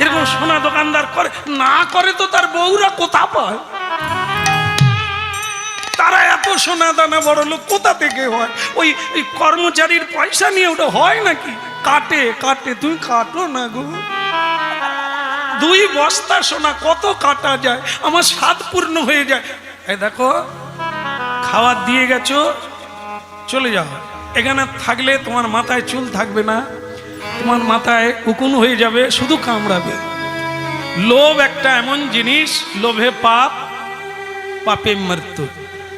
এরকম সোনা দোকানদার করে, না করে তো তার বউরা কোথা পায়? তারা এত সোনা দানা বড় লোক কোথা থেকে হয়? ওই কর্মচারীর পয়সা নিয়ে ওটা হয় নাকি? কাটে কাটে তুমি কাটো না গো। দুই বস্তা সোনা কত কাটা যায়? আমার স্বাদ পূর্ণ হয়ে যায়। দেখো খাবার দিয়ে গেছো, চলে যাও। এখানে থাকলে তোমার মাথায় চুল থাকবে না, তোমার মাথায় উকুন হয়ে যাবে, শুধু কামড়াবে। লোভ একটা এমন জিনিস, লোভে পাপ, পাপে মৃত্যু।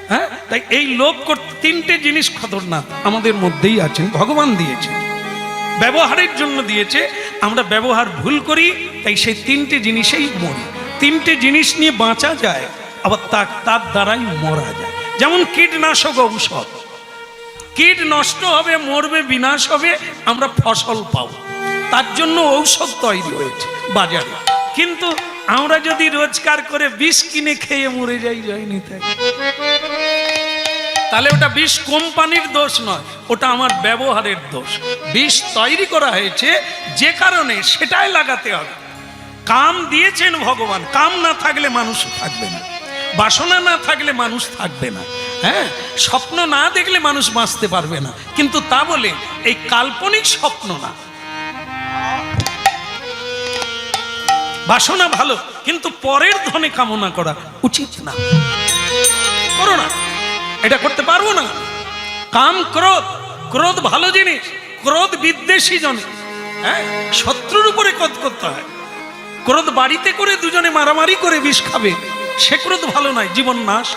হ্যাঁ? তাই এই লোভ করতে তিনটে জিনিস খতরনাক আমাদের মধ্যেই আছেন ভগবান দিয়েছে। ব্যবহারের জন্য দিয়েছে, আমরা ব্যবহার ভুল করি, তাই সেই তিনটে জিনিসেই মরি। তিনটে জিনিস নিয়ে বাঁচা যায়, আবার তার তার দ্বারাই মরা যায়। যেমন কীটনাশক ঔষধ। কীট নষ্ট হবে, মরবে, বিনাশ হবে, আমরা ফসল পাব। তার জন্য ঔষধ তৈরি হয়েছে বাজারে। কিন্তু আমরা যদি রোজগার করে বিষ কিনে খেয়ে মরে যাই যায়নি থাকে তাহলে ওটা বিষ কোম্পানির দোষ নয়, ওটা আমার ব্যবহারের দোষ। বিষ তৈরি করা হয়েছে যে কারণে সেটাই লাগাতে হবে। কাম দিয়েছেন ভগবান, কাম না থাকলে মানুষ থাকবে না। বাসনা না থাকলে মানুষ থাকবে না। হ্যাঁ? স্বপ্ন না দেখলে মানুষ বাঁচতে পারবে না। কিন্তু তা বলে এই কাল্পনিক স্বপ্ন না। বাসনা ভালো, কিন্তু পরের ধনে কামনা করা উচিত না। করো না। এটা করতে পারব না। কাম ক্রোধ ক্রোধ ভালো জিনিস, ক্রোধ বিদ্বেষী জনে। হ্যাঁ? শত্রুর উপরে ক্রোধ করতে হয়। ক্রোধ বাড়িতে করে দুজনে মারামারি করে বিষ খাবে। সে ক্রোধ ভালো নয়, জীবন নাশ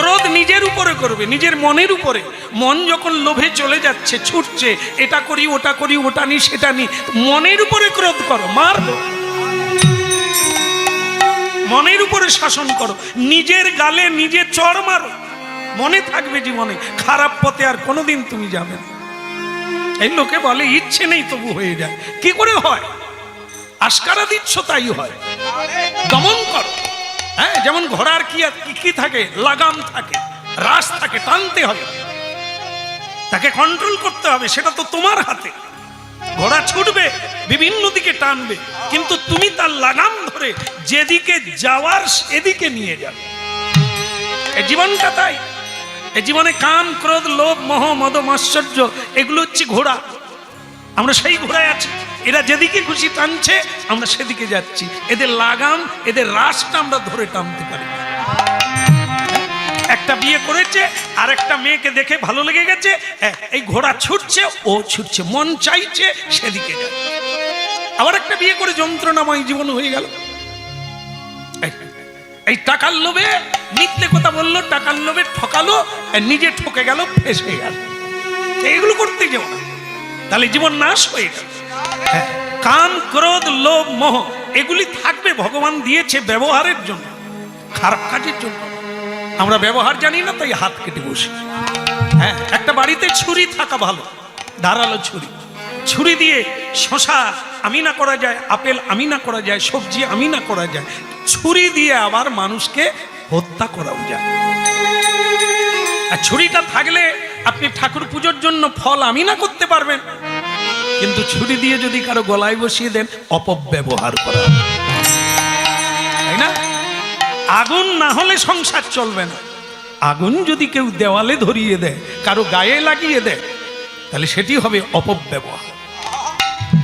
ক্রোধ নিজের উপরে করবে, নিজের মনের উপরে। মন যখন লোভে চলে যাচ্ছে, ছুটছে, এটা করি, ওটা করি, ওটা নি, সেটা নি, মনের উপরে ক্রোধ করো মার মনের উপরে শাসন করো, নিজের গালে নিজে চড় মারো। মনে থাকবে জীবনে, খারাপ পথে আর কোনোদিন তুমি যাবে না। এই লোকে বলে, ইচ্ছে নেই তবু হয়ে যায়। কি করে হয়? আস্কারা দিচ্ছ, তাই হয়। দমন করো। হ্যাঁ যেমন ঘোড়ার কি কি- থাকে? লাগাম থাকে, রাস থাকে, টানতে হবে। তাকে কন্ট্রোল করতে হবে, সেটা তো তোমার হাতে। ঘোড়া ছুটবে, বিভিন্ন দিকে টানবে, কিন্তু তুমি তার লাগাম ধরে যেদিকে যাওয়ার সেদিকে নিয়ে যাবে। এই জীবনটা তাই। এই জীবনে কাম, ক্রোধ, লোভ, মহ, মদ মাশ্চর্য এগুলো হচ্ছে ঘোড়া। আমরা সেই ঘোড়ায় আছি। এরা যেদিকে খুশি টানছে আমরা সেদিকে যাচ্ছি। এদের লাগাম এদের রাসটা আমরা ধরে টানতে পারি। একটা বিয়ে করেছে আর একটা মেয়েকে দেখে ভালো লেগে গেছে হ্যাঁ, এই ঘোড়া ছুটছে ও ছুটছে মন চাইছে সেদিকে আবার একটা বিয়ে করে যন্ত্রণাময় জীবন হয়ে গেল। এই- টাকার লোভে মিথ্যে কথা বলল টাকার লোভে ঠকালো নিজে ঠকে গেল ফেসে গেল। এইগুলো করতে যেও না। তাহলে জীবন নাশ হয়ে গেল কাম ক্রোধ, লোভ, মোহ, এগুলি থাকবে ভগবান দিয়েছে ব্যবহারের জন্য, খারাপ কাজের জন্য। আমরা ব্যবহার জানি না, তাই হাত কেটে বসি। হ্যাঁ একটা বাড়িতে ছুরি থাকা ভালো, ধারালো ছুরি। ছুরি দিয়ে শশা আমি না করা যায়, আপেল আমি না করা যায়, সবজি আমি না করা যায়, ছুরি দিয়ে আবার মানুষকে হত্যা করাও যায়। আর ছুরিটা থাকলে আপনি ঠাকুর পুজোর জন্য ফল আমি না করতে পারবেন। কিন্তু ছুরি দিয়ে যদি কারও গলায় বসিয়ে দেন, অপব্যবহার করা তাই না? আগুন না হলে সংসার চলবে না। আগুন যদি কেউ দেওয়ালে ধরিয়ে দেয়, কারও গায়ে লাগিয়ে দেয়, তাহলে সেটি হবে অপব্যবহার।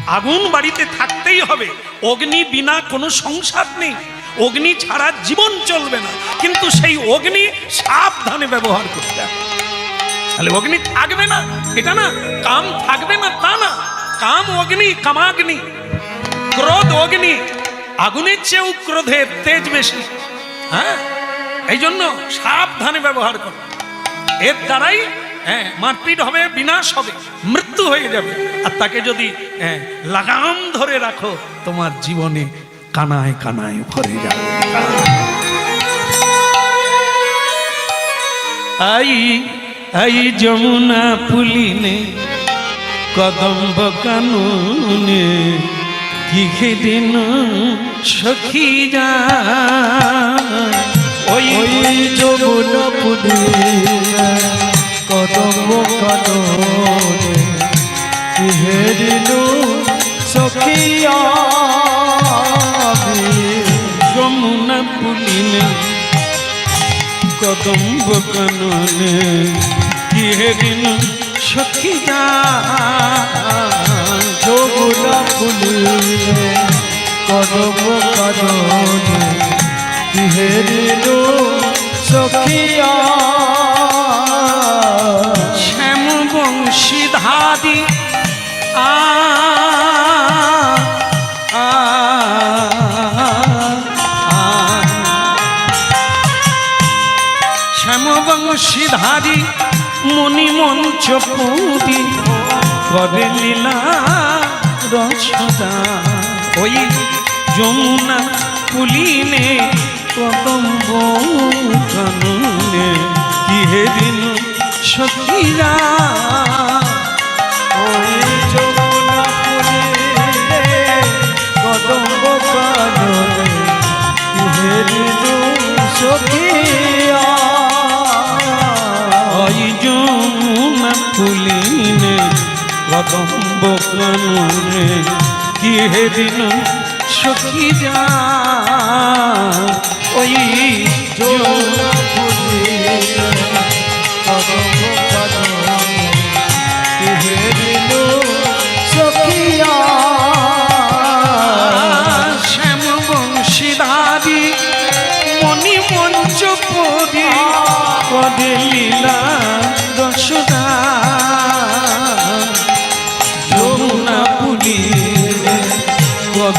আগুন বাড়িতে থাকতেই হবে। অগ্নি বিনা কোনো সংসার নেই। অগ্নি ছাড়া জীবন চলবে না। কিন্তু সেই অগ্নি সাবধানে ব্যবহার করতে হবে। তাহলে অগ্নি থাকবে না। এটা না, কাম থাকবে না, তা না। কাম অগ্নি কামাগ্নি ক্রোধ অগ্নি আগুনের চেয়েও ক্রোধের তেজ বেশি হ্যাঁ এই জন্য সাবধানে ব্যবহার করো এর দ্বারাই হ্যাঁ মারপিট হবে বিনাশ হবে মৃত্যু হয়ে যাবে আর তাকে যদি হ্যাঁ, লাগাম ধরে রাখো তোমার জীবনে কানায় কানায় ভরে যাবে আই আই যমুনা পুলিনে কদম্ব কানুনে কি খেদিন সখী যা ওই ওই যমুনা পুলিনে কদম কাননে হেরিলু সখিয়া যমুনা পুলিনে কদম্ব কাননে কি হেদিন সখী যা যমুনা ফুলিলে কদম কাননে হেরিলু সখিয়া শ্যাম আ, আ। শ্যাম বংশীধারী মণিমঞ্চ পুরি করে লীলা রসদা। ওই যমুনা কুলিনে কদম্ব কানুনে কি হেদিন সখীরা কদম্ব কাননে কি হেদিন সখীরা ওই যমুনা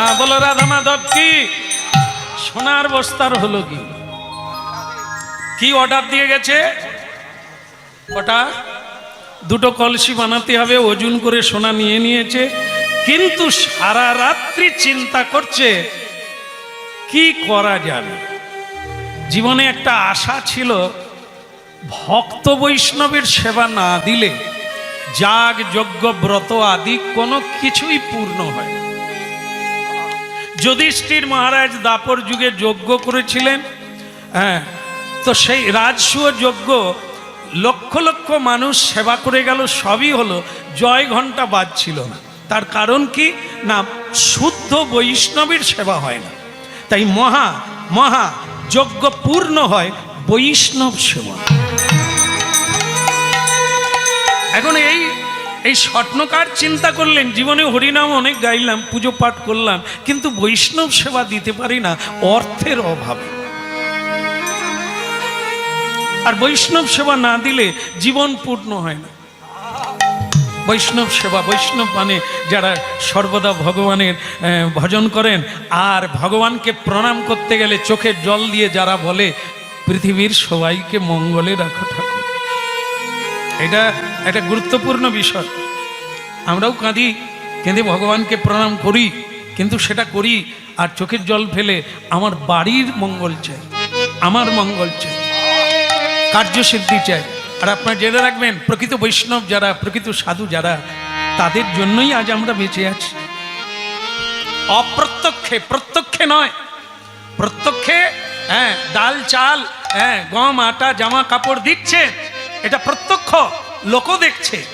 আহ, বলো রাধা মাধব কি সোনার বস্তার হলো কি কি অর্ডার দিয়ে গেছে? ওটা দুটো কলসি বানাতে হবে ওজন করে সোনা নিয়ে নিয়েছে। কিন্তু সারা রাত্রি চিন্তা করছে কি করা যাবে? জীবনে একটা আশা ছিল ভক্ত বৈষ্ণবের সেবা না দিলে যাগ যজ্ঞ ব্রত আদি কোনো কিছুই পূর্ণ হয়। যুধিষ্ঠির মহারাজ দাপর যুগে যজ্ঞ করেছিলেন। হ্যাঁ তো সেই রাজসূয় যজ্ঞ লক্ষ লক্ষ মানুষ সেবা করে গেল, সবই হলো, জয় ঘণ্টা বাজছিল না। তার কারণ কি? না, শুদ্ধ বৈষ্ণবের সেবা হয় না। তাই মহা মহা যজ্ঞ পূর্ণ হয় বৈষ্ণব সেবা। এখন এই এই স্বপ্নকার চিন্তা করলেন জীবনে হরিনাম অনেক গাইলাম, পুজো পাঠ করলাম, কিন্তু বৈষ্ণব সেবা দিতে পারি না, অর্থের অভাবে। আর বৈষ্ণব সেবা না দিলে জীবন পূর্ণ হয় না। বৈষ্ণব সেবা, বৈষ্ণব মানে যারা সর্বদা ভগবানের ভজন করেন, আর ভগবানকে প্রণাম করতে গেলে চোখের জল দিয়ে যারা বলে, পৃথিবীর সবাইকে মঙ্গলে রাখো ঠাকুর। এটা একটা গুরুত্বপূর্ণ বিষয়। আমরাও কাঁদি, কেঁদে ভগবানকে প্রণাম করি, কিন্তু সেটা করি আর চোখের জল ফেলে আমার বাড়ির মঙ্গল চাই, আমার মঙ্গল চাই, কার্যসিদ্ধি চাই। আর আপনার জেনে রাখবেন, প্রকৃত বৈষ্ণব যারা, প্রকৃত সাধু যারা, তাদের জন্যই আজ আমরা বেঁচে আছি। অপ্রত্যক্ষে, প্রত্যক্ষে নয়, প্রত্যক্ষে হ্যাঁ ডাল, চাল হ্যাঁ গম, আটা, জামা কাপড় দিচ্ছে এটা প্রত্যক্ষ লোকও দেখছে।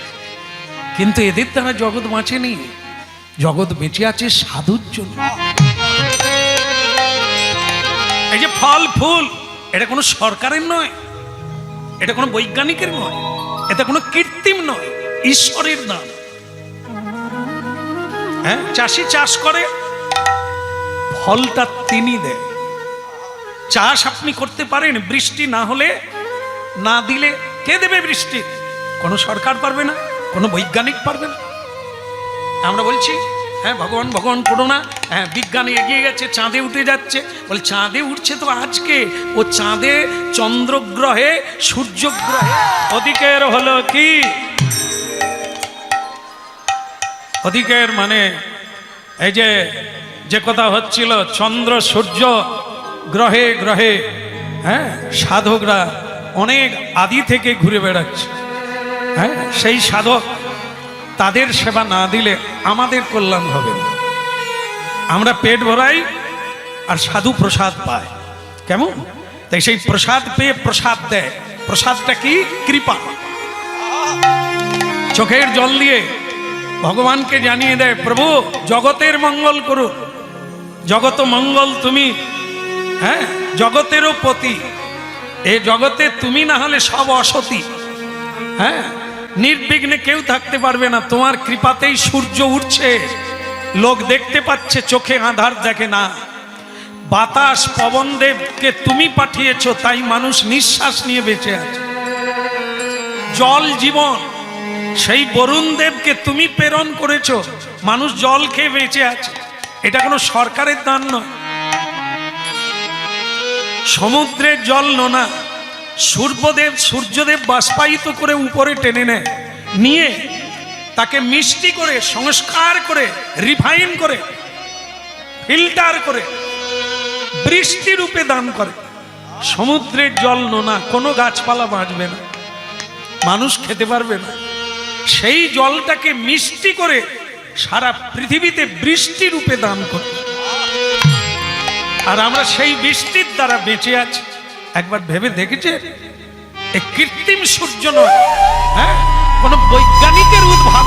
কিন্তু এদের দ্বারা জগৎ বাঁচেনি জগৎ বেঁচে আছে সাধুর জন্য। এই যে ফল, ফুল, এটা কোনো সরকারের নয়। এটা কোনো বৈজ্ঞানিকের নয়। এটা কোনো কৃত্রিম নয়। ঈশ্বরের দান। হ্যাঁ চাষি চাষ করে, ফলটা তিনি দেন। চাষ আপনি করতে পারেন, বৃষ্টি না হলে, না দিলে কে দেবে বৃষ্টি? কোনো সরকার পারবে না, কোনো বৈজ্ঞানিক পারবে না। আমরা বলছি হ্যাঁ ভগবান ভগবান করো না। হ্যাঁ বিজ্ঞান এগিয়ে গেছে, চাঁদে উঠে যাচ্ছে। বলে, চাঁদে উঠছে তো আজকে। ও চাঁদে চন্দ্রগ্রহে, সূর্যগ্রহে। অধিকের হলো কি? অধিকের মানে এই যে যে কথা হচ্ছিল, চন্দ্র সূর্য গ্রহে গ্রহে হ্যাঁ সাধকরা অনেক আদি থেকে ঘুরে বেড়াচ্ছে। হ্যাঁ? সেই সাধক তাদের সেবা না দিলে আমাদের কল্যাণ হবে না। আমরা পেট ভরাই আর সাধু প্রসাদ পায়। কেমন? তাই সেই প্রসাদ পেয়ে প্রসাদ দেয়। প্রসাদটা কি? কৃপা। চোখের জল দিয়ে ভগবানকে জানিয়ে দেয়, প্রভু, জগতের মঙ্গল করুন। জগত মঙ্গল তুমি হ্যাঁ? জগতেরও পতি এ জগতে তুমি না হলে সব অসতী। হ্যাঁ? নির্বিঘ্নে কেউ থাকতে পারবে না। তোমার কৃপাতেই সূর্য উঠছে লোক দেখতে পাচ্ছে, চোখে আধার দেখে না। বাতাস পবন দেবকে তুমি পাঠিয়েছো, তাই মানুষ নিঃশ্বাস নিয়ে বেঁচে আছে। জল জীবন, সেই বরুণ দেবকে তুমি প্রেরণ করেছ। মানুষ জল খেয়ে বেঁচে আছে। এটা কোনো সরকারের দান নয়। সমুদ্রের জল নোনা সূর্যদেব সূর্যদেব বাষ্পায়িত করে উপরে টেনে নেয়। নিয়ে তাকে মিষ্টি করে, সংস্কার করে, রিফাইন করে, ফিল্টার করে, বৃষ্টি রূপে দান করে। সমুদ্রের জল নোনা কোনো গাছপালা বাঁচবে না। মানুষ খেতে পারবে না। সেই জলটাকে মিষ্টি করে সারা পৃথিবীতে বৃষ্টি রূপে দান করে। আর আমরা সেই বৃষ্টির দ্বারা বেঁচে আছি। একবার ভেবে দেখেছে? কৃত্রিম সূর্য নয়। হ্যাঁ? কোনো বৈজ্ঞানিকের উদ্ভাবন